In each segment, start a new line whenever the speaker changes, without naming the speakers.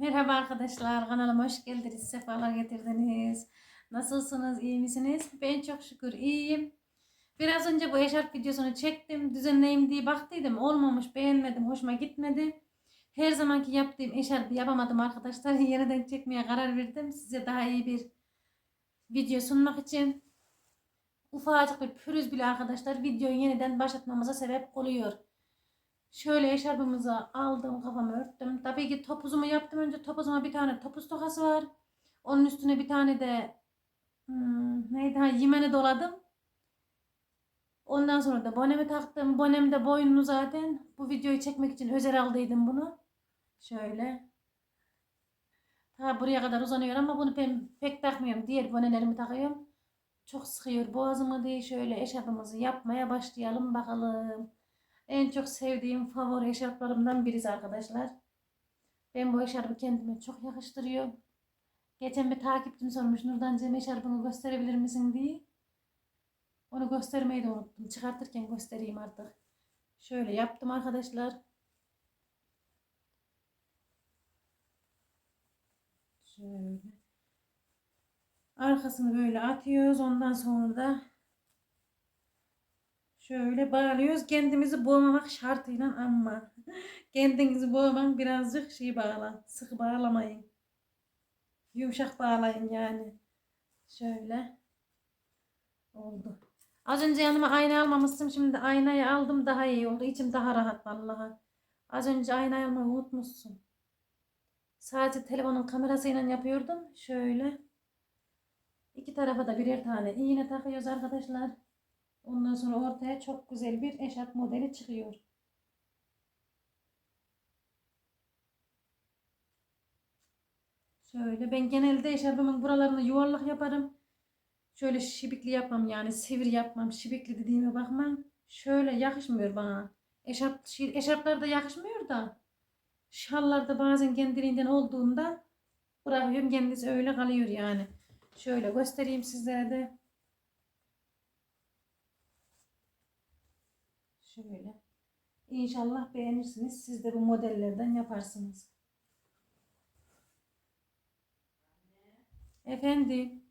Merhaba arkadaşlar, kanalıma hoş geldiniz, sefalar getirdiniz. Nasılsınız, iyi misiniz? Ben çok şükür iyiyim. Biraz önce bu eşarp videosunu çektim, düzenleyeyim diye baktıydım. Olmamış, beğenmedim, hoşuma gitmedi. Her zamanki yaptığım eşarpı yapamadım arkadaşlar. Yeniden çekmeye karar verdim. Size daha iyi bir video sunmak için. Ufacık bir pürüz bile arkadaşlar videoyu yeniden başlatmamıza sebep oluyor. Şöyle eşarbımızı aldım kafamı örttüm. Tabii ki topuzumu yaptım önce topuzuma bir tane topuz tokası var. Onun üstüne bir tane de hmm, neydi ha yemeni doladım. Ondan sonra da bonemi taktım. Bonem de boynunu zaten. Bu videoyu çekmek için özel aldıydım bunu. Şöyle. Ta buraya kadar uzanıyor ama bunu ben pek takmıyorum. Diğer bonelerimi takıyorum. Çok sıkıyor boğazımı diye şöyle eşarbımızı yapmaya başlayalım bakalım. En çok sevdiğim favori eşarplarımdan birisi arkadaşlar. Ben bu eşarpı kendime çok yakıştırıyorum. Geçen bir takipçim sormuş Nurdancığım eşarpını gösterebilir misin diye. Onu göstermeyi de unuttum. Çıkartırken göstereyim artık. Şöyle yaptım arkadaşlar. Şöyle. Arkasını böyle atıyoruz. Ondan sonra da Şöyle bağlıyoruz. Kendimizi boğmamak şartıyla ama kendinizi boğmak birazcık şey bağla. Sık bağlamayın. Yumuşak bağlayın yani. Şöyle. Oldu. Az önce yanıma ayna almamıştım. Şimdi aynayı aldım. Daha iyi oldu. İçim daha rahat vallahi. Az önce aynayı almayı unutmuşsun. Sadece telefonun kamerasıyla yapıyordum. Şöyle. İki tarafa da birer tane iğne takıyoruz arkadaşlar. Ondan sonra ortaya çok güzel bir eşarp modeli çıkıyor. Şöyle ben genelde eşarbımın buralarını yuvarlak yaparım. Şöyle şibikli yapmam yani sivri yapmam. Şibikli dediğime bakmam. Şöyle yakışmıyor bana. Eşarp, eşarplar da yakışmıyor da. Şallarda bazen kendiliğinden olduğunda bırakıyorum kendisi öyle kalıyor yani. Şöyle göstereyim sizlere de. Şöyle. İnşallah beğenirsiniz. Siz de bu modellerden yaparsınız. Efendim.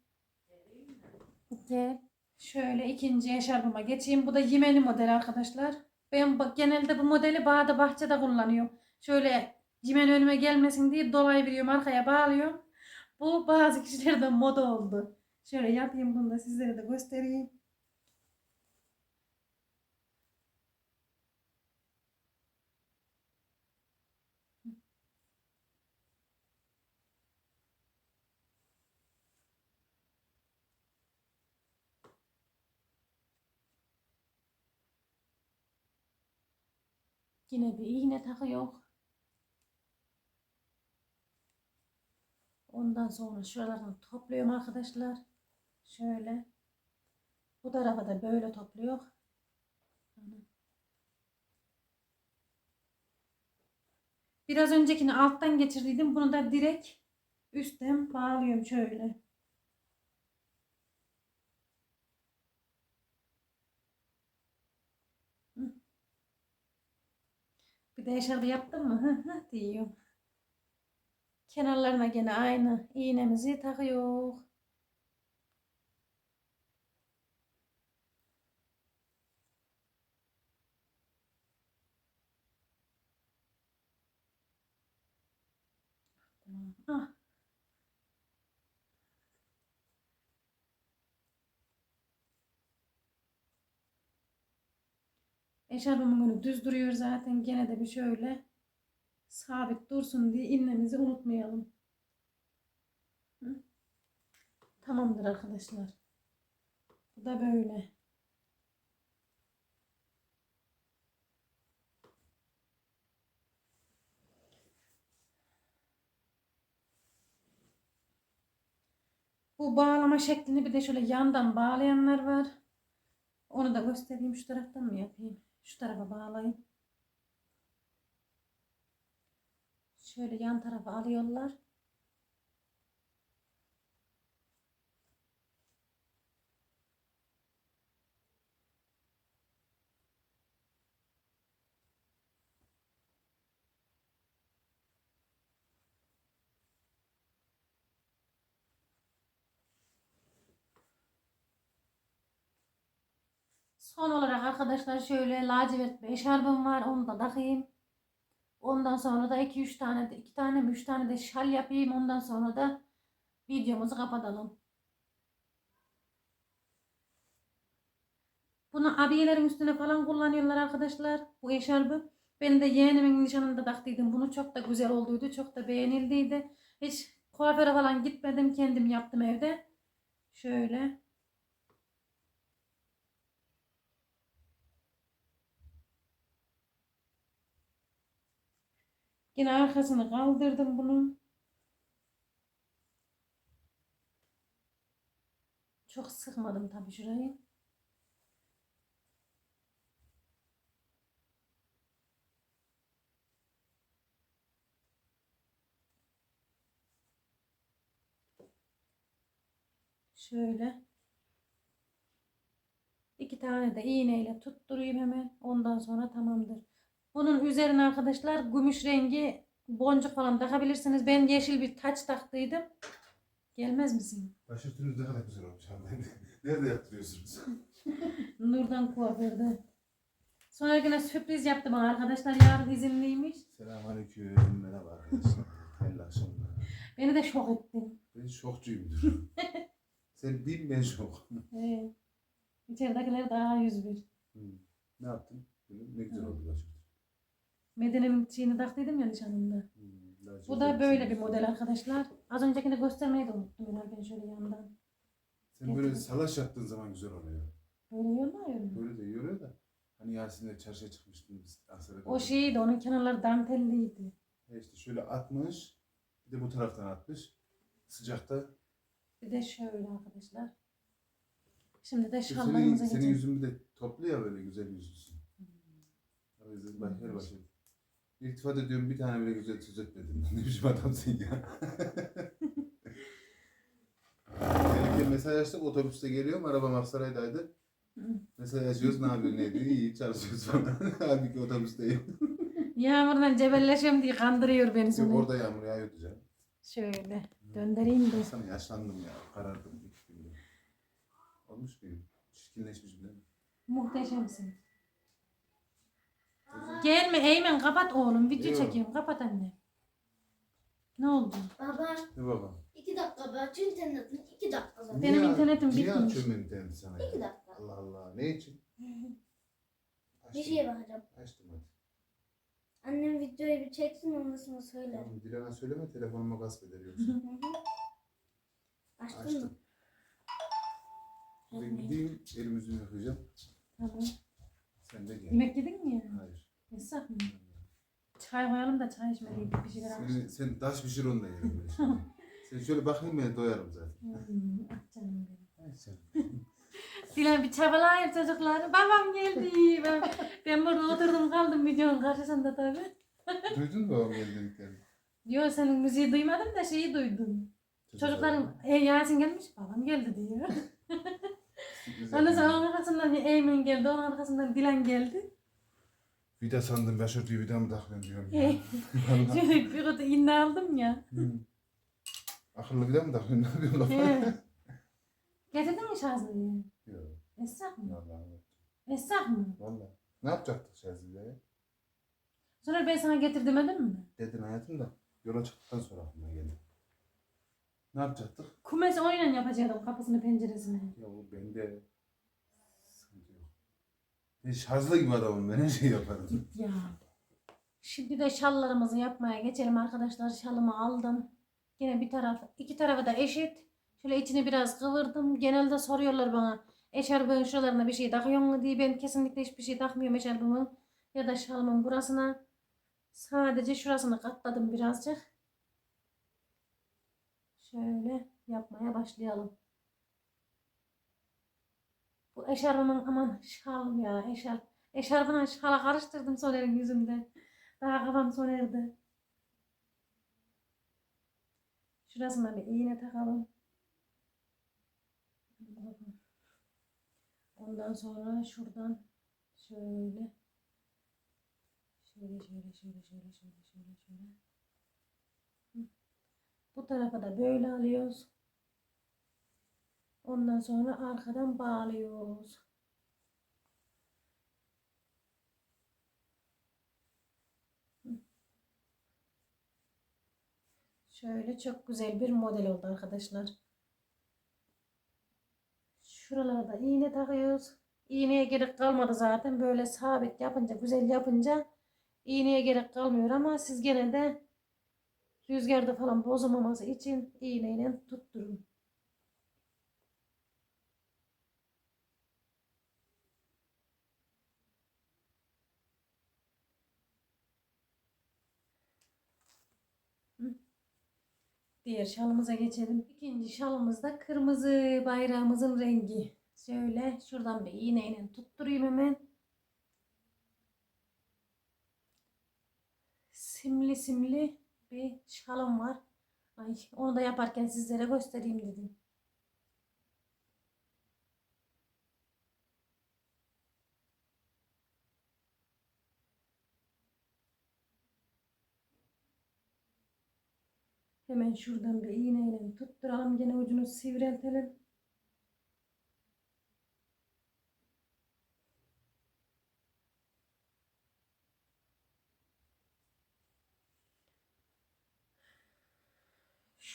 Gel. Şöyle ikinci eşarbıma geçeyim. Bu da yemeni model arkadaşlar. Ben genelde bu modeli bağda bahçede kullanıyorum. Şöyle yemen önüme gelmesin diye dolayı veriyorum arkaya bağlıyorum. Bu bazı kişilerde moda oldu. Şöyle yapayım bunu da sizlere de göstereyim. Yine bir iğne takıyor. Ondan sonra şuralarını topluyorum arkadaşlar. Şöyle. Bu tarafa da böyle topluyor. Biraz öncekini alttan geçirdiydim. Bunu da direkt üstten bağlıyorum şöyle. Bir de eşarpı yaptım mı? Diyorum. Kenarlarına gene aynı iğnemizi takıyor. Ah. Eşarbımın önü düz duruyor zaten. Gene de bir şöyle sabit dursun diye inmemizi unutmayalım. Hı? Tamamdır arkadaşlar. Bu da böyle. Bu bağlama şeklini bir de şöyle yandan bağlayanlar var. Onu da göstereyim. Şu taraftan mı yapayım? Şu tarafa bağlayayım. Şöyle yan tarafa alıyorlar. Son olarak arkadaşlar şöyle lacivert bir eşarbım var. Onu da takayım. Ondan sonra da 2-3 tane de 2 tane mi 3 tane de şal yapayım. Ondan sonra da videomuzu kapatalım. Bunu abiyelerin üstüne falan kullanıyorlar arkadaşlar. Bu eşarbı. Ben de yeğenimin nişanında taktıydım. Bunu çok da güzel olduydu. Çok da beğenildiydi. Hiç kuaföre falan gitmedim. Kendim yaptım evde. Şöyle. Yine arkasını kaldırdım bunun. Çok sıkmadım tabii şurayı. Şöyle. İki tane de iğneyle tutturayım hemen. Ondan sonra tamamdır. Bunun üzerine arkadaşlar gümüş rengi boncuk falan takabilirsiniz. Ben yeşil bir taç taktıydım. Gelmez misin?
Başörtünüz ne kadar güzel olmuş hanımefendi. Nerede yaptırıyorsunuz?
Nurdan kuaförde. Sonra yine sürpriz yaptı bana arkadaşlar. Yarın izinliymiş.
Selamünaleyküm. Merhaba arkadaşlar. Hayırlı akşamlar.
Beni de şok ettin.
Ben şokçuyumdur. Sen bin ben şok.
Evet. İçeridekiler daha 101.
Hı. Ne yaptın? Ne güzel oldu başörtü.
Medine'nin şeyini taktıydım ya nişanımda.
Daha
Bu da böyle bir model arkadaşlar. Az öncekini göstermeyi de unuttum ben şöyle yandan.
Sen böyle salaş yaptığın zaman güzel oluyor.
Böyle yolluyor mu?
Böyle de oluyor da. Hani Yasin'le çarşıya çıkmıştın biz Aksaray'da.
O şeydi onun kenarları dantelliydi.
E işte şöyle atmış. Bir de bu taraftan atmış. Sıcakta.
Bir de şöyle arkadaşlar. Şimdi de
İşte
şallarımıza
Senin, senin
geçelim.
yüzün bir de toplu ya böyle güzel yüzlüsün. O yüzden ben her başım. İltifat ediyorum bir tane bile güzel söz etmedim. Ne biçim adamsın ya. Gelirken mesaj açtık otobüste geliyorum. Arabam Aksaray'daydı. Mesaj açıyoruz ne yapıyorsun ne diyor. İyi çalışıyoruz falan. Halbuki otobüsteyim.
Yağmurdan cebelleşiyorum diye kandırıyor beni
Yok
sonra.
orada yağmur yağıyordu canım.
Şöyle döndüreyim de.
Sana yaşlandım ya. Karardım iki. Olmuş muyum? Çirkinleşmiş bile.
Muhteşemsin. Gelme Eymen kapat oğlum. Video
Yok.
çekiyorum. Kapat anne. Ne oldu?
Baba
Ne baba?
iki dakika be aç internetin iki dakika zaten.
Benim
Niye-
internetim
Niye
bitmiş.
açıyorum interneti sana
İki
ya?
dakika.
Allah Allah. Ne için?
Bir
Açtım.
şeye bakacağım.
Açtım hadi.
Annem videoyu bir çeksin ondan sonra söyler.
Tamam, Dilan'a söyleme telefonumu gasp eder yoksa.
Hı hı. Açtın mı?
Açtım. Ben gideyim elimi yüzümü yıkayacağım.
Tamam.
Sen de gel.
Yemek yedin mi ya?
Hayır.
Yasak mı? Çay koyalım da çay içmeliydik bir şeyler almıştık.
Sen, sen taş pişir onu da yerim ben şimdi. Sen şöyle bakayım ben doyarım zaten.
Hmm, ah canım benim.
Ay canım.
Dilan bir çabalayın çocuklar. Babam geldi. Ben, ben burada oturdum kaldım videonun karşısında tabii.
Duydun mu babam geldi dediklerini?
Diyor senin müziği duymadım da şeyi duydum. Çocuklarım e, Yasin gelmiş babam geldi diyor. Ondan sonra onun arkasından Eymen geldi. Onun arkasından Dilan geldi.
Vida sandım başörtüyü vida mı takıyorsun diyorum. ya.
Şöyle bir kutu inne aldım ya.
Hı. Akıllı vida mı takıyorsun? Ne yapıyorsun lafı?
He. Getirdin mi Şazlı'yı?
Yok.
Essak mı?
Vallahi.
Essak mı?
Vallahi. Ne yapacaktık Şazlı'ya?
Sonra ben sana getir demedim mi?
Dedin hayatım da yola çıktıktan sonra aklıma geldi. Ne yapacaktık?
Kumes oynan yapacaktım kapısını penceresini.
Ya bu bende sıkıntı yok. Ben şarjlı gibi adamım ben her şeyi yaparım.
Ya. Şimdi de şallarımızı yapmaya geçelim arkadaşlar. Şalımı aldım. Yine bir taraf, iki tarafı da eşit. Şöyle içini biraz kıvırdım. Genelde soruyorlar bana. Eşarbın şuralarına bir şey takıyor mu diye. Ben kesinlikle hiçbir şey takmıyorum eşarbımın. Ya da şalımın burasına. Sadece şurasını katladım birazcık. Şöyle yapmaya başlayalım. Bu eşarbımın aman şal ya eşarp. Eşarbına şala karıştırdım Soner'in yüzünden. Daha kafam Soner'de. Şurasına bir iğne takalım. Ondan sonra şuradan şöyle şöyle şöyle şöyle şöyle şöyle şöyle şöyle. Bu tarafa da böyle alıyoruz. Ondan sonra arkadan bağlıyoruz. Şöyle çok güzel bir model oldu arkadaşlar. Şuralara da iğne takıyoruz. İğneye gerek kalmadı zaten. Böyle sabit yapınca, güzel yapınca iğneye gerek kalmıyor ama siz gene de rüzgarda falan bozulmaması için iğneyle tutturun. Diğer şalımıza geçelim. İkinci şalımız da kırmızı bayrağımızın rengi. Şöyle şuradan bir iğneyle tutturayım hemen. Simli simli bir şalım var. Ay, onu da yaparken sizlere göstereyim dedim. Hemen şuradan bir iğneyle tutturalım. Gene ucunu sivriltelim.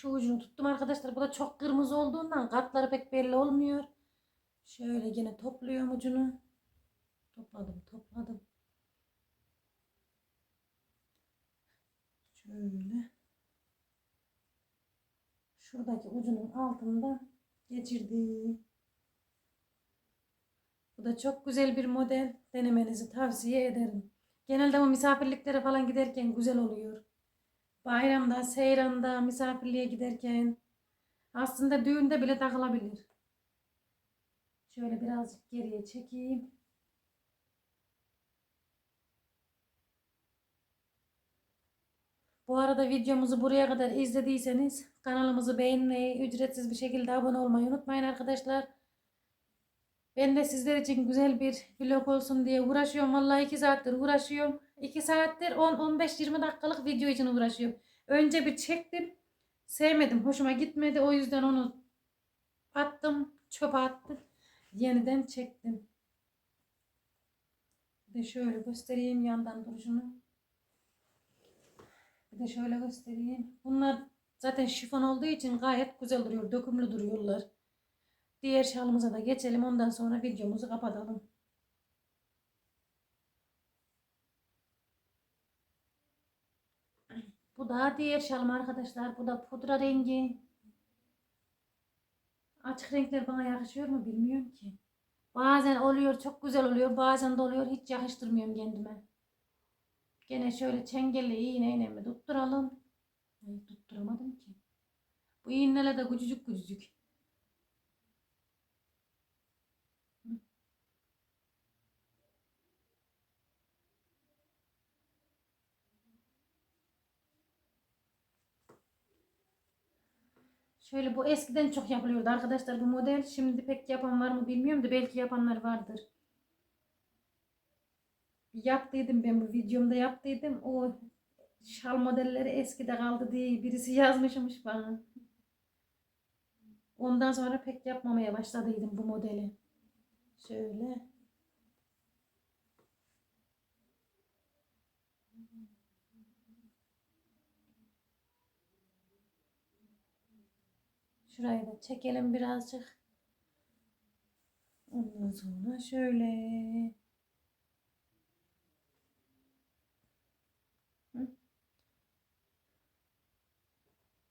Şu ucunu tuttum arkadaşlar. Bu da çok kırmızı olduğundan katları pek belli olmuyor. Şöyle gene topluyorum ucunu. Topladım, topladım. Şöyle. Şuradaki ucunun altında geçirdim. Bu da çok güzel bir model. Denemenizi tavsiye ederim. Genelde bu misafirliklere falan giderken güzel oluyor. Bayramda, seyranda, misafirliğe giderken aslında düğünde bile takılabilir. Şöyle birazcık geriye çekeyim. Bu arada videomuzu buraya kadar izlediyseniz kanalımızı beğenmeyi, ücretsiz bir şekilde abone olmayı unutmayın arkadaşlar. Ben de sizler için güzel bir vlog olsun diye uğraşıyorum. Vallahi 2 saattir uğraşıyorum. 2 saattir 10-15-20 dakikalık video için uğraşıyorum. Önce bir çektim. Sevmedim. Hoşuma gitmedi. O yüzden onu attım. Çöpe attım. Yeniden çektim. Bir de şöyle göstereyim yandan duruşunu. Bir de şöyle göstereyim. Bunlar zaten şifon olduğu için gayet güzel duruyor. Dökümlü duruyorlar. Diğer şalımıza da geçelim. Ondan sonra videomuzu kapatalım. Bu da diğer şalım arkadaşlar. Bu da pudra rengi. Açık renkler bana yakışıyor mu bilmiyorum ki. Bazen oluyor çok güzel oluyor. Bazen de oluyor hiç yakıştırmıyorum kendime. Gene şöyle çengelle iğneyle mi tutturalım. Ay, tutturamadım ki. Bu iğneler de küçücük küçücük. Şöyle bu eskiden çok yapılıyordu arkadaşlar bu model. Şimdi pek yapan var mı bilmiyorum da belki yapanlar vardır. Yaptıydım ben bu videomda yaptıydım. O şal modelleri eskide kaldı diye birisi yazmışmış bana. Ondan sonra pek yapmamaya başladıydım bu modeli. Şöyle. Şurayı da çekelim birazcık. Ondan sonra şöyle.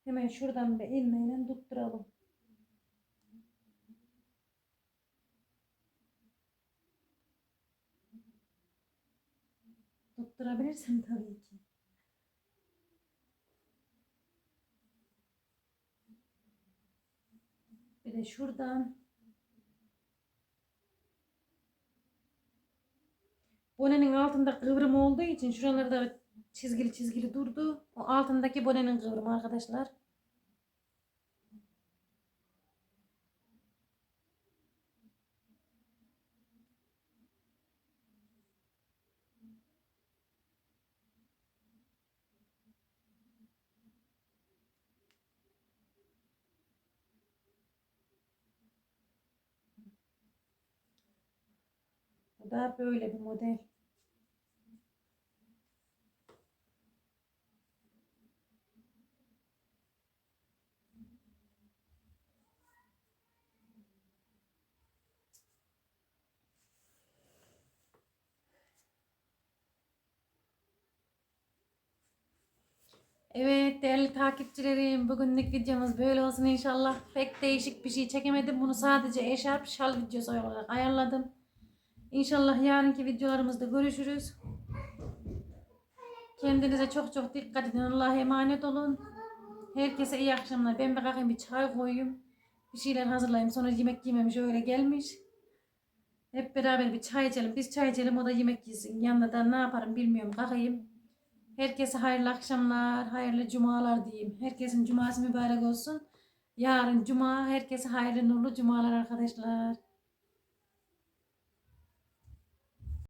Hemen şuradan bir ilmeğiyle tutturalım. Tutturabilirsem tabii ki. Bir de şuradan. Bonenin altında kıvrım olduğu için şuralarda çizgili çizgili durdu. O altındaki bonenin kıvrımı arkadaşlar. da böyle bir model. Evet değerli takipçilerim bugünlük videomuz böyle olsun inşallah. Pek değişik bir şey çekemedim. Bunu sadece eşarp şal videosu olarak ayarladım. İnşallah yarınki videolarımızda görüşürüz. Kendinize çok çok dikkat edin. Allah'a emanet olun. Herkese iyi akşamlar. Ben bir kalkayım bir çay koyayım. Bir şeyler hazırlayayım. Sonra yemek yememiş öyle gelmiş. Hep beraber bir çay içelim. Biz çay içelim o da yemek yesin. Yanında da ne yaparım bilmiyorum. Kalkayım. Herkese hayırlı akşamlar, hayırlı cumalar diyeyim. Herkesin cuması mübarek olsun. Yarın cuma, herkese hayırlı nurlu cumalar arkadaşlar.